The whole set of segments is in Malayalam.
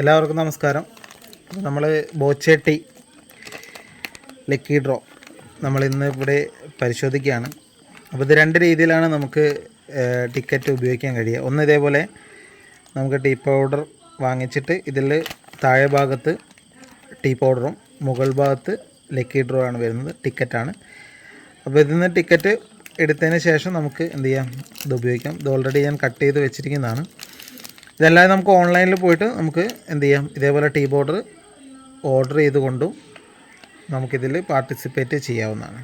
എല്ലാവർക്കും നമസ്കാരം. നമ്മൾ ബോച്ചേട്ടി ലക്കി ഡ്രോ നമ്മൾ ഇന്ന് ഇവിടെ പരിശോധിക്കുകയാണ്. അപ്പോൾ ഇത് രണ്ട് രീതിയിലാണ് നമുക്ക് ടിക്കറ്റ് ഉപയോഗിക്കാൻ കഴിയുക. ഒന്ന് ഇതേപോലെ നമുക്ക് ടീ പൗഡർ വാങ്ങിച്ചിട്ട് ഇതിൽ താഴെ ഭാഗത്ത് ടീ പൗഡറും മുകൾ ഭാഗത്ത് ലക്കി ഡ്രോ ആണ് വരുന്നത് ടിക്കറ്റാണ്. അപ്പോൾ ഇതിൽ നിന്ന് ടിക്കറ്റ് എടുത്തതിന് ശേഷം നമുക്ക് എന്ത് ചെയ്യാം? ഇത് ഉപയോഗിക്കാം. ഇത് ഓൾറെഡി ഞാൻ കട്ട് ചെയ്ത് വെച്ചിരിക്കുന്നതാണ്. ഇതല്ലാതെ നമുക്ക് ഓൺലൈനിൽ പോയിട്ട് നമുക്ക് എന്ത് ചെയ്യാം? ഇതേപോലെ ടീ ബോർഡർ ഓർഡർ ചെയ്തുകൊണ്ടും നമുക്കിതിൽ പാർട്ടിസിപ്പേറ്റ് ചെയ്യാവുന്നതാണ്.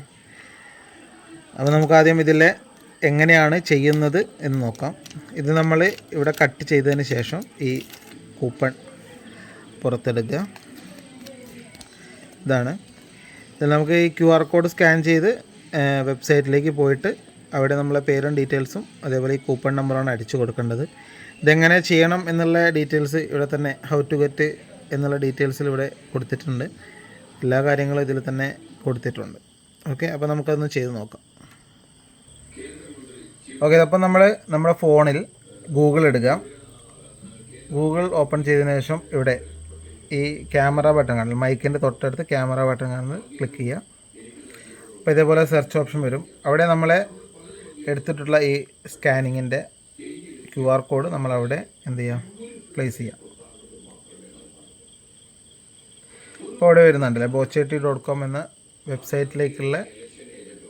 അപ്പോൾ നമുക്ക് ആദ്യം ഇതിലെ എങ്ങനെയാണ് ചെയ്യുന്നത് എന്ന് നോക്കാം. ഇത് നമ്മൾ ഇവിടെ കട്ട് ചെയ്തതിന് ശേഷം ഈ കൂപ്പൺ പുറത്തെടുക്കുക. ഇതാണ്. ഇതിൽ നമുക്ക് ഈ ക്യു ആർ കോഡ് സ്കാൻ ചെയ്ത് വെബ്സൈറ്റിലേക്ക് പോയിട്ട് അവിടെ നമ്മളെ പേരും ഡീറ്റെയിൽസും അതേപോലെ ഈ കൂപ്പൺ നമ്പറാണ് അടിച്ചു കൊടുക്കേണ്ടത്. ഇതെങ്ങനെ ചെയ്യണം എന്നുള്ള ഡീറ്റെയിൽസ് ഇവിടെ തന്നെ ഹൗ ടു ഗെറ്റ് എന്നുള്ള ഡീറ്റെയിൽസിൽ ഇവിടെ കൊടുത്തിട്ടുണ്ട്. എല്ലാ കാര്യങ്ങളും ഇതിൽ തന്നെ കൊടുത്തിട്ടുണ്ട്. ഓക്കെ അപ്പോൾ നമുക്കതൊന്ന് ചെയ്ത് നോക്കാം. ഓക്കെ അപ്പം നമ്മൾ നമ്മുടെ ഫോണിൽ ഗൂഗിൾ എടുക്കുക ഗൂഗിൾ ഓപ്പൺ ചെയ്തതിന് ശേഷം ഇവിടെ ഈ ക്യാമറ ബട്ടൺ കാണുന്നത് മൈക്കിന്റെ തൊട്ടടുത്ത് ക്യാമറ ബട്ടൺ കാണുന്നത് ക്ലിക്ക് ചെയ്യുക. അപ്പോൾ ഇതേപോലെ സെർച്ച് ഓപ്ഷൻ വരും. അവിടെ നമ്മളെ എടുത്തിട്ടുള്ള ഈ സ്കാനിങ്ങിന്റെ ക്യു ആർ കോഡ് നമ്മളവിടെ എന്ത് ചെയ്യാം? പ്ലേസ് ചെയ്യാം. അപ്പോൾ അവിടെ വരുന്നുണ്ടല്ലേ? ബോച്ചേട്ടി ഡോട്ട് കോം എന്ന വെബ്സൈറ്റിലേക്കുള്ള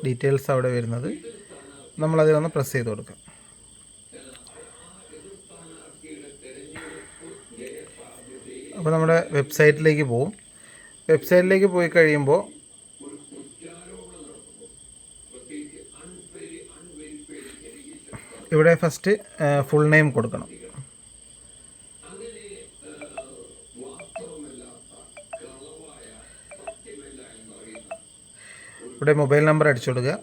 ഡീറ്റെയിൽസ് അവിടെ വരുന്നത്. നമ്മളതിലൊന്ന് പ്രസ് ചെയ്ത് കൊടുക്കാം. അപ്പോൾ നമ്മുടെ വെബ്സൈറ്റിലേക്ക് പോവും. വെബ്സൈറ്റിലേക്ക് പോയി കഴിയുമ്പോൾ ഇവിടെ ഫസ്റ്റ് ഫുൾ നെയിം കൊടുക്കണം. ഇവിടെ മൊബൈൽ നമ്പർ അടിച്ചു കൊടുക്കുക.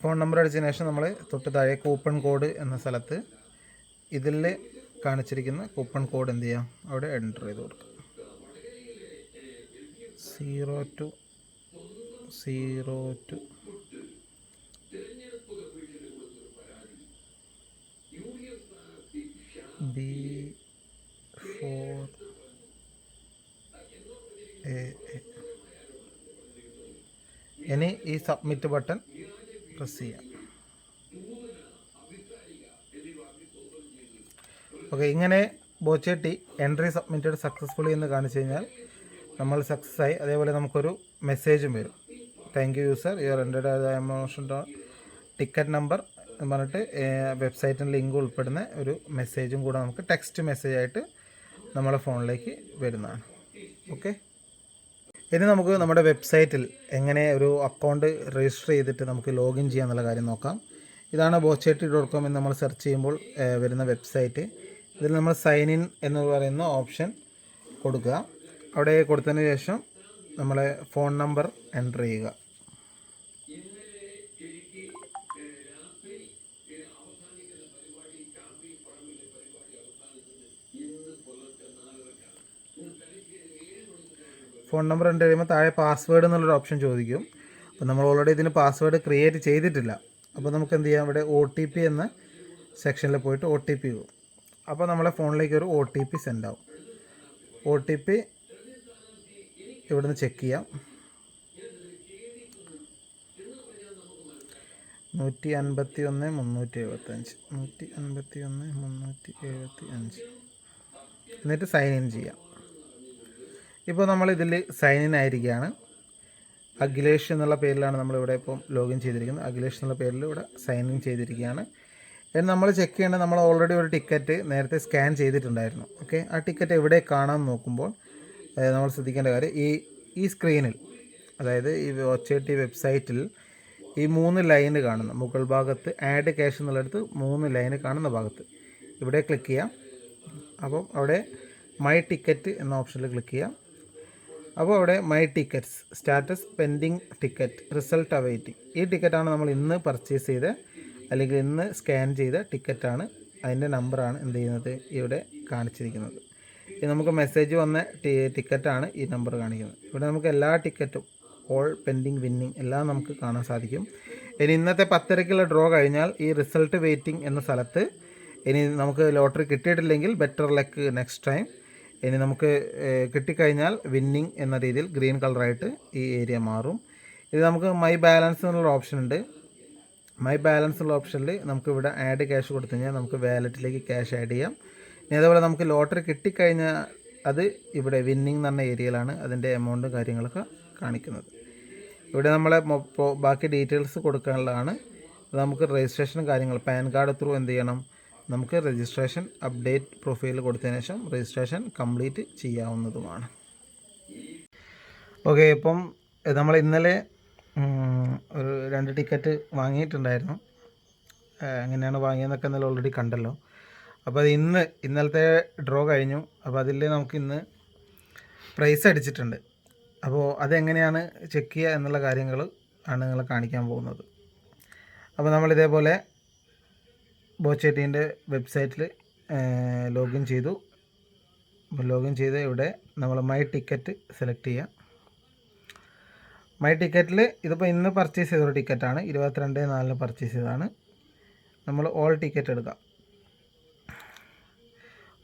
ഫോൺ നമ്പർ അടിച്ചതിന് ശേഷം നമ്മൾ തൊട്ട് താഴെ കൂപ്പൺ കോഡ് എന്ന സ്ഥലത്ത് ഇതിൽ കാണിച്ചിരിക്കുന്ന കൂപ്പൺ കോഡ് എന്ത് ചെയ്യാം? അവിടെ എന്റർ ചെയ്ത് കൊടുക്കുക zero two zero two B four A ഇനി ഈ സബ്മിറ്റ് ബട്ടൺ പ്രസ് ചെയ്യാം. ഓക്കെ ഇങ്ങനെ ബോച്ചേട്ടി എൻട്രി സബ്മിറ്റഡ് സക്സസ്ഫുള്ളി എന്ന് കാണിച്ചു കഴിഞ്ഞാൽ നമ്മൾ സക്സസ് ആയി. അതേപോലെ നമുക്കൊരു മെസ്സേജും വരും. Thank you user your entered emotion ticket number എന്ന് പറഞ്ഞിട്ട് വെബ്സൈറ്റിന്റെ ലിങ്ക് ഉൾപ്പെടുന്ന ഒരു മെസ്സേജും കൂടെ നമുക്ക് ടെക്സ്റ്റ് മെസ്സേജ് ആയിട്ട് നമ്മുടെ ഫോണിലേക്ക് വരുന്നതാണ്. ഓക്കെ ഇനി നമുക്ക് നമ്മുടെ വെബ്സൈറ്റിൽ എങ്ങനെ ഒരു അക്കൗണ്ട് രജിസ്റ്റർ ചെയ്തിട്ട് നമുക്ക് ലോഗിൻ ചെയ്യാന്നുള്ള കാര്യം നോക്കാം. ഇതാണ് ബോച്ചേട്ടി ഡോട്ട് കോം എന്ന് നമ്മൾ സെർച്ച് ചെയ്യുമ്പോൾ വരുന്ന വെബ്സൈറ്റ് ഇതിൽ നമ്മൾ സൈൻ ഇൻ എന്ന് പറയുന്ന ഓപ്ഷൻ കൊടുക്കുക. അവിടെ കൊടുത്തതിന് ശേഷം നമ്മളെ ഫോൺ നമ്പർ എന്റർ ചെയ്യുക. ഫോൺ നമ്പർ എന്റർ ചെയ്യുമ്പോൾ താഴെ പാസ്വേഡ് എന്നുള്ളൊരു ഓപ്ഷൻ ചോദിക്കും. അപ്പോൾ നമ്മൾ ഓൾറെഡി ഇതിന് പാസ്വേഡ് ക്രിയേറ്റ് ചെയ്തിട്ടില്ല. അപ്പോൾ നമുക്ക് എന്ത് ചെയ്യാം? ഇവിടെ ഒ ടി പി എന്ന സെക്ഷനിൽ പോയിട്ട് ഒ ടി പി പോകും അപ്പോൾ നമ്മളെ ഫോണിലേക്ക് ഒരു ഒ ടി പി സെൻഡ് ആവും. ഒ ടി പി ഇവിടുന്ന് ചെക്ക് ചെയ്യാം. നൂറ്റി അൻപത്തി ഒന്ന് മുന്നൂറ്റി എഴുപത്തഞ്ച് നൂറ്റി അൻപത്തി ഒന്ന് മുന്നൂറ്റി എഴുപത്തി അഞ്ച് എന്നിട്ട് സൈൻ ഇൻ ചെയ്യാം. ഇപ്പോൾ നമ്മൾ ഇതിൽ സൈൻ ഇൻ ആയിരിക്കുകയാണ്. അഖിലേഷ് എന്നുള്ള പേരിലാണ് നമ്മളിവിടെ ഇപ്പം ലോഗിൻ ചെയ്തിരിക്കുന്നത്. അഖിലേഷ് എന്നുള്ള പേരിൽ ഇവിടെ സൈൻ ഇൻ ചെയ്തിരിക്കുകയാണ്. ഇനി നമ്മൾ ചെക്ക് ചെയ്യേണ്ടത് നമ്മൾ ഓൾറെഡി ഒരു ടിക്കറ്റ് നേരത്തെ സ്കാൻ ചെയ്തിട്ടുണ്ടായിരുന്നു. ഓക്കെ ആ ടിക്കറ്റ് എവിടെ കാണാൻ നോക്കുമ്പോൾ നമ്മൾ ശ്രദ്ധിക്കേണ്ട കാര്യം ഈ ഈ സ്ക്രീനിൽ അതായത് ഈ ഒച്ചേട്ടി വെബ്സൈറ്റിൽ ഈ മൂന്ന് ലൈന് കാണുന്ന മുകൾ ഭാഗത്ത് ആഡ് ക്യാഷ് എന്നുള്ളിടത്ത് മൂന്ന് ലൈന് കാണുന്ന ഭാഗത്ത്. ഇവിടെ ക്ലിക്ക് ചെയ്യാം. അപ്പം അവിടെ മൈ ടിക്കറ്റ് എന്ന ഓപ്ഷനിൽ ക്ലിക്ക് ചെയ്യാം. അപ്പോൾ അവിടെ my tickets status pending ticket result awaiting ഈ ടിക്കറ്റാണ് നമ്മൾ ഇന്ന് പർച്ചേസ് ചെയ്ത അല്ലെങ്കിൽ ഇന്ന് സ്കാൻ ചെയ്ത ടിക്കറ്റാണ്. അതിന്റെ നമ്പറാണ് എന്ത് ചെയ്യുന്നത്? ഇവിടെ കാണിച്ചിരിക്കുന്നത്. ഇത് നമുക്ക് മെസ്സേജ് വന്ന ടിക്കറ്റാണ് ഈ നമ്പർ കാണിക്കുന്നത്. ഇവിടെ നമുക്ക് എല്ലാ ടിക്കറ്റും ഓൾ പെൻഡിങ് വിന്നിങ് എല്ലാം നമുക്ക് കാണാൻ സാധിക്കും. ഇനി ഇന്നത്തെ പത്തരക്കുള്ള ഡ്രോ കഴിഞ്ഞാൽ ഈ റിസൾട്ട് വെയിറ്റിംഗ് എന്ന സ്ഥലത്ത് ഇനി നമുക്ക് ലോട്ടറി കിട്ടിയിട്ടില്ലെങ്കിൽ ബെറ്റർ ലക്ക് നെക്സ്റ്റ് ടൈം ഇനി നമുക്ക് കിട്ടിക്കഴിഞ്ഞാൽ വിന്നിങ് എന്ന രീതിയിൽ ഗ്രീൻ കളറായിട്ട് ഈ ഏരിയ മാറും. ഇത് നമുക്ക് മൈ ബാലൻസ് എന്നുള്ള ഓപ്ഷൻ ഉണ്ട്. മൈ ബാലൻസ് ഉള്ള ഓപ്ഷനിൽ നമുക്ക് ഇവിടെ ആഡ് ക്യാഷ് കൊടുത്തു കഴിഞ്ഞാൽ നമുക്ക് വാലറ്റിലേക്ക് ക്യാഷ് ആഡ് ചെയ്യാം. ഇനി അതേപോലെ നമുക്ക് ലോട്ടറി കിട്ടിക്കഴിഞ്ഞാൽ അത് ഇവിടെ വിന്നിങ് എന്ന് പറഞ്ഞ ഏരിയയിലാണ് അതിന്റെ എമൗണ്ടും കാര്യങ്ങളൊക്കെ കാണിക്കുന്നത്. ഇവിടെ നമ്മളെ ബാക്കി ഡീറ്റെയിൽസ് കൊടുക്കാനുള്ളതാണ്. നമുക്ക് രജിസ്ട്രേഷനും കാര്യങ്ങൾ പാൻ കാർഡ് ത്രൂ എന്ത് ചെയ്യണം? നമുക്ക് രജിസ്ട്രേഷൻ അപ്ഡേറ്റ് പ്രൊഫൈൽ കൊടുത്തതിന് ശേഷം രജിസ്ട്രേഷൻ കംപ്ലീറ്റ് ചെയ്യാവുന്നതുമാണ്. ഓക്കെ ഇപ്പം നമ്മൾ ഇന്നലെ ഒരു രണ്ട് ടിക്കറ്റ് വാങ്ങിയിട്ടുണ്ടായിരുന്നു. എങ്ങനെയാണ് വാങ്ങിയതെന്നൊക്കെ ഇന്നലെ ഓൾറെഡി കണ്ടല്ലോ. അപ്പോൾ അത് ഇന്ന് ഇന്നലത്തെ ഡ്രോ കഴിഞ്ഞു. അപ്പോൾ അതിൽ നമുക്ക് ഇന്ന് പ്രൈസ് അടിച്ചിട്ടുണ്ട്. അപ്പോൾ അതെങ്ങനെയാണ് ചെക്ക് ചെയ്യുക എന്നുള്ള കാര്യങ്ങൾ ആണ് നിങ്ങളെ കാണിക്കാൻ പോകുന്നത്. അപ്പോൾ നമ്മൾ ഇതേപോലെ ബോച്ചേട്ടീന്റെ വെബ്സൈറ്റിൽ ലോഗിൻ ചെയ്തു. ലോഗിൻ ചെയ്ത് ഇവിടെ നമ്മൾ മൈ ടിക്കറ്റ് സെലക്ട് ചെയ്യുക മൈ ടിക്കറ്റിൽ ഇതിപ്പോൾ ഇന്ന് പർച്ചേസ് ചെയ്തൊരു ടിക്കറ്റാണ് ഇരുപത്തിരണ്ട് നാലിന് പർച്ചേസ് ചെയ്തതാണ്. നമ്മൾ ഓൾ ടിക്കറ്റ് എടുക്കാം.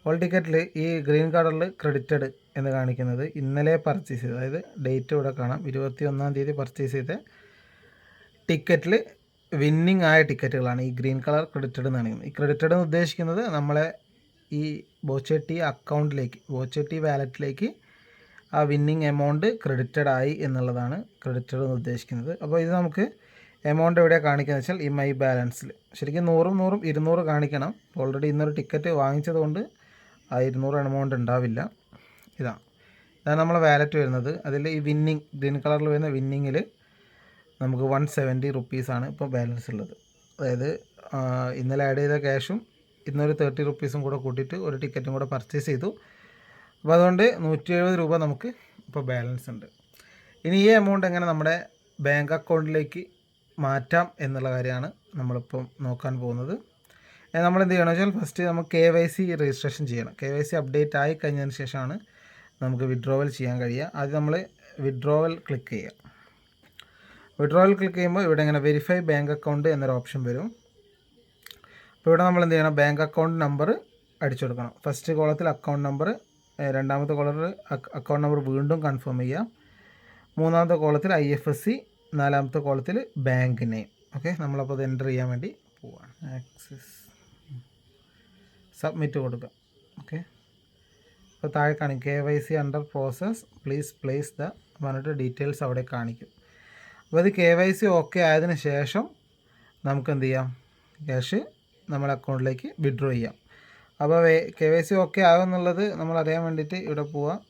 ഓൾ ടിക്കറ്റിൽ ഈ ഗ്രീൻ കളറിൽ ക്രെഡിറ്റഡ് എന്ന് കാണിക്കുന്നത് ഇന്നലെ പർച്ചേസ് ചെയ്ത് അതായത് ഡേറ്റ് ഇവിടെ കാണാം. ഇരുപത്തി ഒന്നാം തീയതി പർച്ചേസ് ചെയ്ത ടിക്കറ്റിൽ വിന്നിങ് ആയ ടിക്കറ്റുകളാണ് ഈ ഗ്രീൻ കളർ ക്രെഡിറ്റഡ് എന്ന് കാണിക്കുന്നത്. ഈ ക്രെഡിറ്റഡ് എന്ന് ഉദ്ദേശിക്കുന്നത് നമ്മളെ ഈ ബോച്ചെട്ടി അക്കൗണ്ടിലേക്ക് ബോച്ചെട്ടി വാലറ്റിലേക്ക് ആ വിന്നിങ് എമൗണ്ട് ക്രെഡിറ്റഡ് ആയി എന്നുള്ളതാണ് ക്രെഡിറ്റഡ് എന്ന് ഉദ്ദേശിക്കുന്നത്. അപ്പോൾ ഇത് നമുക്ക് എമൗണ്ട് എവിടെയാണ് കാണിക്കുന്നത് വെച്ചാൽ ഈ മൈ ബാലൻസിൽ ശരിക്കും നൂറും നൂറും ഇരുന്നൂറ് കാണിക്കണം. ഓൾറെഡി ഇന്നൊരു ടിക്കറ്റ് വാങ്ങിച്ചതുകൊണ്ട് ആ ഇരുന്നൂറ് എമൗണ്ട് ഉണ്ടാവില്ല. ഇതാണ് ഇതാണ് നമ്മളെ വാലറ്റ് വരുന്നത്. അതിൽ ഈ വിന്നിങ് ഗ്രീൻ കളറിൽ വരുന്ന വിന്നിങ്ങിൽ നമുക്ക് വൺ സെവന്റി റുപ്പീസാണ് ഇപ്പോൾ ബാലൻസ് ഉള്ളത്. അതായത് ഇന്നലെ ആഡ് ചെയ്ത ക്യാഷും ഇന്നൊരു തേർട്ടി റുപ്പീസും കൂടെ കൂട്ടിയിട്ട് ഒരു ടിക്കറ്റും കൂടെ പർച്ചേസ് ചെയ്തു. അപ്പോൾ അതുകൊണ്ട് നൂറ്റി എഴുപത് രൂപ നമുക്ക് ഇപ്പോൾ ബാലൻസ് ഉണ്ട്. ഇനി ഈ എമൗണ്ട് എങ്ങനെ നമ്മുടെ ബാങ്ക് അക്കൗണ്ടിലേക്ക് മാറ്റാം എന്നുള്ള കാര്യമാണ് നമ്മളിപ്പം നോക്കാൻ പോകുന്നത്. നമ്മൾ എന്ത് ചെയ്യണം വെച്ചാൽ ഫസ്റ്റ് നമുക്ക് കെ വൈ സി രജിസ്ട്രേഷൻ ചെയ്യണം. കെ വൈ സി അപ്ഡേറ്റ് ആയി കഴിഞ്ഞതിന് ശേഷമാണ് നമുക്ക് വിഡ്രോവൽ ചെയ്യാൻ കഴിയുക. ആദ്യം നമ്മൾ വിഡ്രോവൽ ക്ലിക്ക് ചെയ്യുക. വിഡ്രോവൽ ക്ലിക്ക് ചെയ്യുമ്പോൾ ഇവിടെ ഇങ്ങനെ വെരിഫൈ ബാങ്ക് അക്കൗണ്ട് എന്നൊരു ഓപ്ഷൻ വരും. അപ്പോൾ ഇവിടെ നമ്മൾ എന്ത് ചെയ്യണം? ബാങ്ക് അക്കൗണ്ട് നമ്പർ അടിച്ചു കൊടുക്കണം. ഫസ്റ്റ് കോളത്തിൽ അക്കൗണ്ട് നമ്പർ രണ്ടാമത്തെ കോളർ അക്കൗണ്ട് നമ്പർ വീണ്ടും കൺഫേം ചെയ്യാം. മൂന്നാമത്തെ കോളത്തിൽ ഐ എഫ് എസ് സി നാലാമത്തെ കോളത്തിൽ ബാങ്ക് നെയിം ഓക്കെ നമ്മളപ്പോൾ അത് എന്റർ ചെയ്യാൻ വേണ്ടി പോവാണ് ആക്സസ് സബ്മിറ്റ് കൊടുക്കുക ഓക്കെ അപ്പോൾ താഴെ കാണിക്കും K Y C under process please place the പറഞ്ഞിട്ട് ഡീറ്റെയിൽസ് അവിടെ കാണിക്കും. അപ്പോൾ ഇത് കെ വൈ സി ഓക്കെ ആയതിനു ശേഷം നമുക്ക് എന്ത് ചെയ്യാം? ക്യാഷ് നമ്മുടെ അക്കൗണ്ടിലേക്ക് വിഡ്രോ ചെയ്യാം. അപ്പോൾ കെ വൈ സി ഓക്കെ ആകുമെന്നുള്ളത് നമ്മൾ അറിയാൻ വേണ്ടിയിട്ട് ഇവിടെ പോവാം.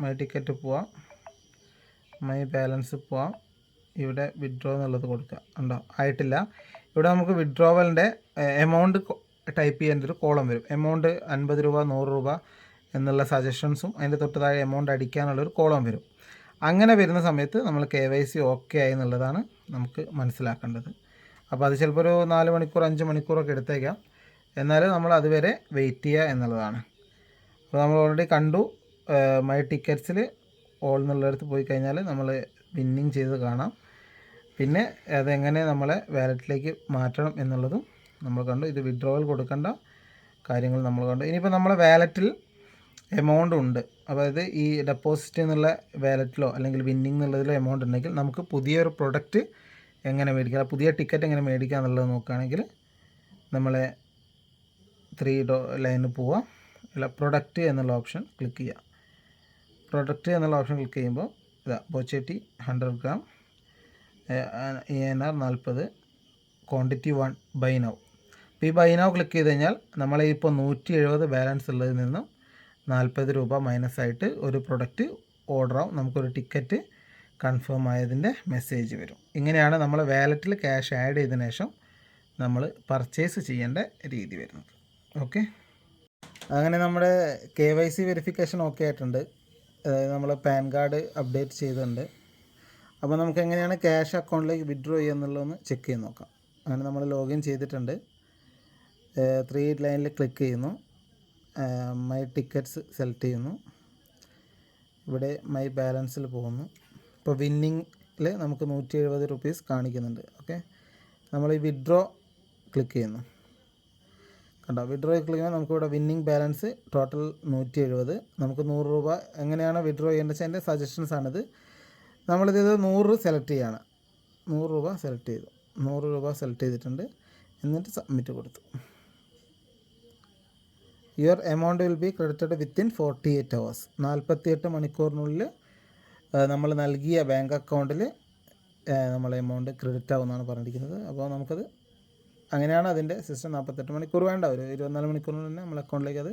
മൈ ടിക്കറ്റ് പോവാം. മൈ ബാലൻസ് പോവാം. ഇവിടെ വിഡ്രോ എന്നുള്ളത് കൊടുക്കുക ഉണ്ടോ ആയിട്ടില്ല. ഇവിടെ നമുക്ക് വിഡ്രോവലിന്റെ എമൗണ്ട് ടൈപ്പ് ചെയ്യേണ്ട ഒരു കോളം വരും. എമൗണ്ട് അൻപത് രൂപ നൂറ് രൂപ എന്നുള്ള സജഷൻസും അതിന്റെ തൊട്ട് താഴെ എമൗണ്ട് അടിക്കാനുള്ളൊരു കോളം വരും. അങ്ങനെ വരുന്ന സമയത്ത് നമ്മൾ കെ വൈ സി ഓക്കെ ആയി എന്നുള്ളതാണ് നമുക്ക് മനസ്സിലാക്കേണ്ടത്. അപ്പോൾ അത് ചിലപ്പോൾ ഒരു നാല് മണിക്കൂർ അഞ്ച് മണിക്കൂറൊക്കെ എടുത്തേക്കാം. എന്നാലും നമ്മൾ അതുവരെ വെയിറ്റ് ചെയ്യുക എന്നുള്ളതാണ്. അപ്പോൾ നമ്മൾ ഓൾറെഡി കണ്ടു മൈ ടിക്കറ്റ്സിൽ ഓൾ എന്നുള്ളിടത്ത് പോയി കഴിഞ്ഞാൽ നമ്മൾ വിന്നിങ് ചെയ്ത് കാണാം. പിന്നെ അതെങ്ങനെ നമ്മളെ വാലറ്റിലേക്ക് മാറ്റണം എന്നുള്ളതും നമ്മൾ കണ്ടു. ഇത് വിഡ്രോവൽ കൊടുക്കേണ്ട കാര്യങ്ങൾ നമ്മൾ കണ്ടു. ഇനിയിപ്പോൾ നമ്മളെ വാലറ്റിൽ എമൗണ്ട് ഉണ്ട്. അതായത് ഈ ഡെപ്പോസിറ്റ് എന്നുള്ള വാലറ്റിലോ അല്ലെങ്കിൽ വിന്നിങ് എന്നുള്ളതിലോ എമൗണ്ട് ഉണ്ടെങ്കിൽ നമുക്ക് പുതിയൊരു പ്രൊഡക്റ്റ് എങ്ങനെ മേടിക്കാം പുതിയ ടിക്കറ്റ് എങ്ങനെ മേടിക്കാം എന്നുള്ളത് നോക്കുകയാണെങ്കിൽ നമ്മളെ ത്രീ ഡോ ലൈനിൽ പോവുക അല്ല പ്രൊഡക്റ്റ് എന്നുള്ള ഓപ്ഷൻ ക്ലിക്ക് ചെയ്യുക പ്രൊഡക്റ്റ് എന്നുള്ള ഓപ്ഷൻ ക്ലിക്ക് ചെയ്യുമ്പോൾ ഇതാ Bochetti hundred gram A N R നാൽപ്പത് ക്വാണ്ടിറ്റി വൺ ബൈ നൗ അപ്പോൾ ഈ ബൈ നൗ ക്ലിക്ക് ചെയ്ത് കഴിഞ്ഞാൽ നമ്മളെ ഇപ്പോൾ നൂറ്റി എഴുപത് ബാലൻസ് ഉള്ളതിൽ നിന്നും നാൽപ്പത് രൂപ മൈനസ് ആയിട്ട് ഒരു പ്രൊഡക്റ്റ് ഓർഡർ ആവും. നമുക്കൊരു ടിക്കറ്റ് കൺഫേം ആയതിന്റെ മെസ്സേജ് വരും. ഇങ്ങനെയാണ് നമ്മൾ വാലറ്റിൽ ക്യാഷ് ആഡ് ചെയ്തതിനു ശേഷം നമ്മൾ പർച്ചേസ് ചെയ്യേണ്ട രീതി വരുന്നത്. ഓക്കെ. അങ്ങനെ നമ്മുടെ K Y C verification okay ആയിട്ടുണ്ട്. നമ്മൾ പാൻ കാർഡ് അപ്ഡേറ്റ് ചെയ്തിട്ടുണ്ട്. അപ്പോൾ നമുക്ക് എങ്ങനെയാണ് ക്യാഷ് അക്കൗണ്ടിലേക്ക് വിഡ്രോ ചെയ്യുക എന്നുള്ളതൊന്ന് ചെക്ക് ചെയ്ത് നോക്കാം. അങ്ങനെ നമ്മൾ ലോഗിൻ ചെയ്തിട്ടുണ്ട്. ത്രീ ലൈനിൽ ക്ലിക്ക് ചെയ്യുന്നു. മൈ ടിക്കറ്റ്സ് സെലക്ട് ചെയ്യുന്നു. ഇവിടെ മൈ ബാലൻസിൽ പോകുന്നു. ഇപ്പോൾ വിന്നിങ്ങിൽ നമുക്ക് നൂറ്റി എഴുപത് റുപ്പീസ് കാണിക്കുന്നുണ്ട്. ഓക്കെ. നമ്മൾ ഈ വിഡ്രോ ക്ലിക്ക് ചെയ്യുന്നു. കണ്ടോ വിഡ്രോ ക്ലിക്ക് ചെയ്യുമ്പോൾ നമുക്കിവിടെ വിന്നിങ് ബാലൻസ് ടോട്ടൽ നൂറ്റി എഴുപത് നമുക്ക് നൂറ് രൂപ എങ്ങനെയാണ് വിഡ്രോ ചെയ്യേണ്ടത് എന്റെ സജഷൻസ് ആണിത്. നമ്മളിത് നൂറ് സെലക്ട് ചെയ്യാണ്. നൂറ് രൂപ സെലക്ട് ചെയ്തു. നൂറ് രൂപ സെലക്ട് ചെയ്തിട്ടുണ്ട്. എന്നിട്ട് സബ്മിറ്റ് കൊടുത്തു. Your amount will be credited within forty eight hours നാൽപ്പത്തി എട്ട് മണിക്കൂറിനുള്ളിൽ നമ്മൾ നൽകിയ ബാങ്ക് അക്കൗണ്ടിൽ നമ്മളെ എമൗണ്ട് ക്രെഡിറ്റ് ആവുമെന്നാണ് പറഞ്ഞിരിക്കുന്നത്. അപ്പോൾ നമുക്കത് അങ്ങനെയാണ് അതിന്റെ സിസ്റ്റം നാൽപ്പത്തെട്ട് മണിക്കൂർ വേണ്ട. ഒരു ഇരുപത്തിനാല് മണിക്കൂറിന് തന്നെ നമ്മളെ അക്കൗണ്ടിലേക്ക് അത്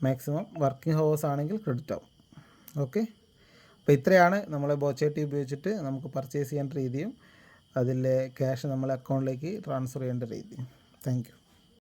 മാക്സിമം വർക്കിംഗ് ഹവേഴ്സ് ആണെങ്കിൽ ക്രെഡിറ്റ് ആവും. ഓക്കെ അപ്പോൾ ഇത്രയാണ് നമ്മൾ ബോച്ചേട്ടി ഉപയോഗിച്ചിട്ട് നമുക്ക് പർച്ചേസ് ചെയ്യേണ്ട രീതിയും അതിലെ ക്യാഷ് നമ്മളെ അക്കൗണ്ടിലേക്ക് ട്രാൻസ്ഫർ ചെയ്യേണ്ട രീതിയും. താങ്ക്